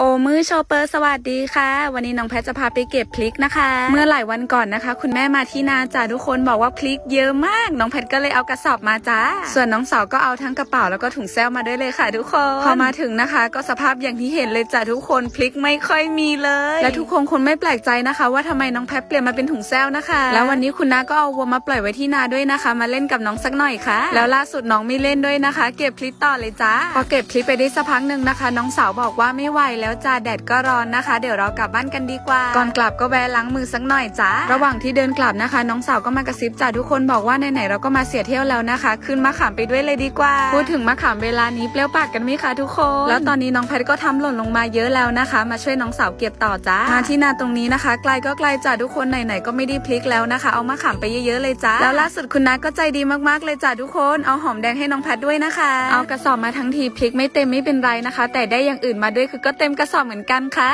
โอมือโชเปอร์สวัสดีค่ะ วันนี้น้องแพทจะพาไปเก็บพริกนะคะ เมื่อหลายวันก่อนนะคะ คุณแม่มาที่นาจ้าทุกคนบอกว่าพริกเยอะมาก น้องแพทก็เลยเอากระสอบมาจ้า ส่วนน้องสาวก็เอาทั้งกระเป๋าแล้วก็ถุงแซลมาด้วยเลยค่ะ ทุกคนพอมาถึงนะคะ ก็สภาพอย่างที่เห็นเลยจ้าทุกคนพริกไม่ค่อยมีเลย และทุกคนคงไม่แปลกใจนะคะ ว่าทำไมน้องแพทเปลี่ยนมาเป็นถุงแซลนะคะ แล้ววันนี้คุณน้าก็เอาวัวมาปล่อยไว้ที่นาด้วยนะคะ มาเล่นกับน้องสักหน่อยค่ะ แล้วล่าสุดน้องไม่เล่นด้วยนะคะ เก็บพริกต่อเลยจ้าพอเก็บพริกไปได้สักพักหนึ่งนะคะ น้องสาวบอกว่าไม่ไหวแล้วจ้าแดดก็ร้อนนะคะ เดี๋ยวเรากลับบ้านกันดีกว่า ก่อนกลับก็แวะล้างมือสักหน่อยจ้าระหว่างที่เดินกลับนะคะ น้องสาวก็มากระซิบจ้าทุกคนบอกว่าไหนๆเราก็มาเสียเที่ยวแล้วนะคะ ขึ้นมะขามไปด้วยเลยดีกว่า พูดถึงมะขามเวลานี้เปรี้ยวปากกันไหมคะทุกคน แล้วตอนนี้น้องแพทก็ทำหล่นลงมาเยอะแล้วนะคะ มาช่วยน้องสาวเก็บต่อจ้ามาที่นาตรงนี้นะคะ ไกลก็ไกลจ้าทุกคนไหนๆก็ไม่ได้พลิกแล้วนะคะ เอามะขามไปเยอะๆเลยจ้าแล้วล่าสุดคุณน้าก็ใจดีมากๆเลยจ้าทุกคน เอาหอมแดงให้น้องแพทด้วยนะคะ เอากระสอบมาทั้งทีพลิกไม่เต็มไม่เป็นไรนะคะ แต่ได้อย่างอื่นมาด้วยคือก็เต็มกระสอบเหมือนกันค่ะ